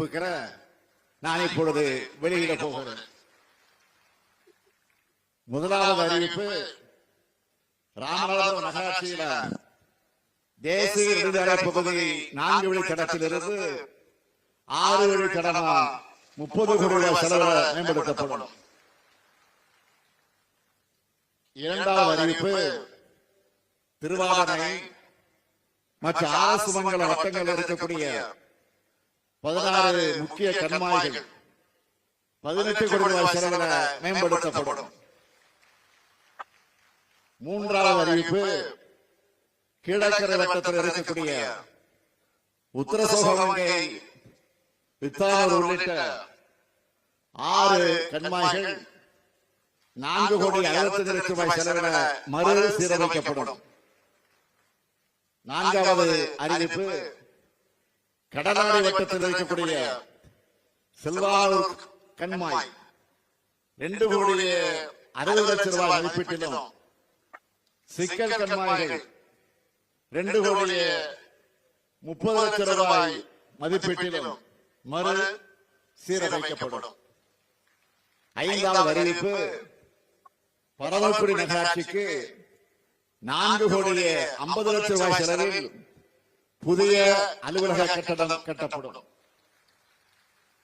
அறிவிப்புக்கிற நான் இப்பொழுது வெளியிட போகிறேன். முதலாவது அறிவிப்பு ராமநாதபுரம் நகராட்சியில தேசிய நெடுஞ்சாலை பகுதி நான்கு வழித்தடத்திலிருந்து ஆறு வழித்தடமா முப்பது கோடி ரூபாய் செலவில் மேம்படுத்தப்படும். இரண்டாவது அறிவிப்பு திருவாரணை மற்ற அரசு மங்கல வட்டங்கள் இருக்கக்கூடிய பதினாறு முக்கிய கண்மாய்கள். பதினெட்டு கோடி ரூபாய் செலவில் மேம்படுத்தப்படும். மூன்றாவது அறிவிப்பு கீழக்கரை வட்டத்தில் இருக்கக்கூடிய உத்தர சோகமங்கை வித்தானூர் உள்ளிட்ட ஆறு கண்மாய்கள். நான்கு கோடி அறுபத்தி லட்சம் ரூபாய் செலவில் மறு சீரமைக்கப்படும். நான்காவது அறிவிப்பு கடலாடி வட்டத்தில் இருக்கக்கூடிய செல்வானூர் கண்மாய். ரெண்டு கோடி அறுபது லட்சம் ரூபாய் மதிப்பீட்டிலும் சிக்கல் கண்மாய்கள் ரெண்டு கோடி முப்பது லட்சம் ரூபாய் மதிப்பீட்டிலும் மறு சீரமைக்கப்படும். ஐந்தாவது அறிவிப்பு பரவக்குடி நகராட்சிக்கு நான்கு கோடி ஐம்பது லட்சம் ரூபாய் செலவில் புதிய அலுவலக கட்டடம் கட்டப்படும்.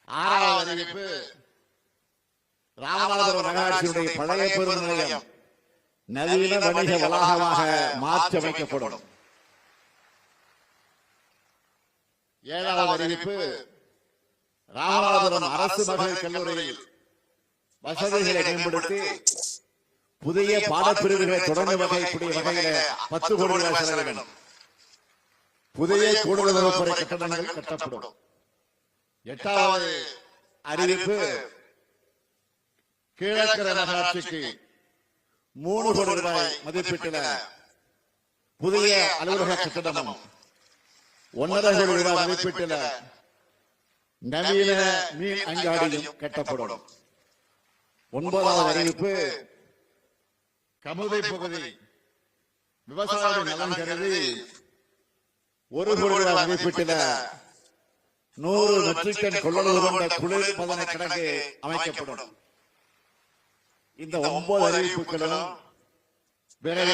ஆறாவது அறிவிப்பு ராமநாதபுரம் நகராட்சியுடைய பழைய பேருந்து நிலையம் நவீன வணிக வளாகமாக மாற்றமைக்கப்படும் ஏழாவது அறிவிப்பு ராமநாதபுரம் அரசு மகளிர் கல்லூரியில் வசதிகளை மேம்படுத்தி புதிய பாடப்பிரிவுகளை தொடர்ந்து வகைக்கூடிய வகையில பத்து கோடி ரூபாய் செலவிடும் புதிய கூடுதல் வகுப்பறை கட்டடங்கள் கட்டப்படும். எட்டாவது அறிவிப்பு. கிழக்கரை நகராட்சிக்கு மூணு கோடி ரூபாய் மதிப்பீட்டில புதிய அலுவலக கட்டடமும் ஒன்றரை கோடி ரூபாய் மதிப்பீட்டில நவீன மீன் அங்காடியும் கட்டப்படும். ஒன்பதாவது அறிவிப்பு. கமுதை பகுதி. விவசாய நலன் கருதி ஒரு கோடி மதிப்பீட்டில நூறு மெட்ரிக் டன் கொள்ளளவு கொண்ட குளிர் பதன கிடங்கு அமைக்கப்படும். இந்த ஒன்பது அறிவிப்புகளும் விரைவில்